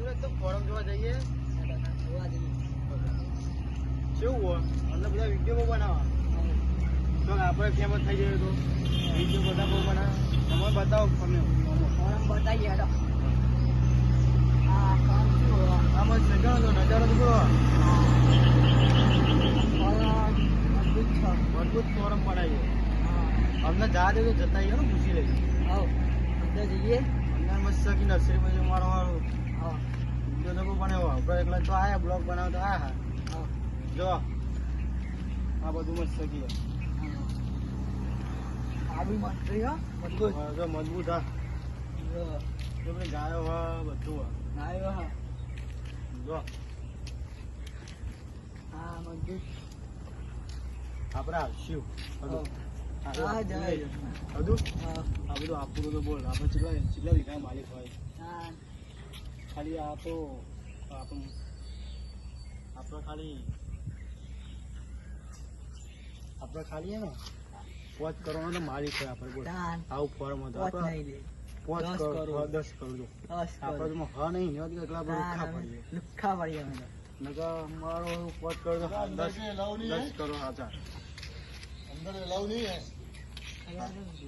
તો ફોરમ જોવા જઈએ. જોવા હોય? અમને બધા વીડિયો તો આપણે ફેમસ થઈ જઈએ તો. વીડિયો બધા બહુ બનાવે. તમે બતાવો તમે ફોરમ બતાવીએ હેડો? આમાં નજારો તો નજારો તો ફોરમ મજબૂત ફોરમ પડાવીએ અમને જા દે તો જતા આવીએ ને, પૂછી લઈએ. જઈએ. મસ્ત કી મારો આવો વીડિયો બનાવ્યો આપણે એકલા તો આયા બ્લોગ બનાવતા આયા હા. જો આ બધું મસ્ત કી આ બી મસ્ત છે મજબૂત. જો મજબૂત હા. જો. જો ગાયો હા બધું હા. હા. જો. હા મજબૂત. આપણે આવશું આવો. બધું આ બધું આપણું તો બોલ આપણે કેટલા કેટલા વીઘા માલિક હોય ખાલી આ તો આપણું આપણે ખાલી આપણે ખાલી ને પાંચ કરોડ તો માલિક હોય આપણે બોલ આવું ફોર્મ હતો આપણે નહીં દસ કરોડ દસ કરોડ આપણે હા નહીં એટલા આપણે પડીએ લુખ્ખા પડીએ અમે મારો પોચ કરોડ દસ કરોડ હતા અરે, અરે, 没带证据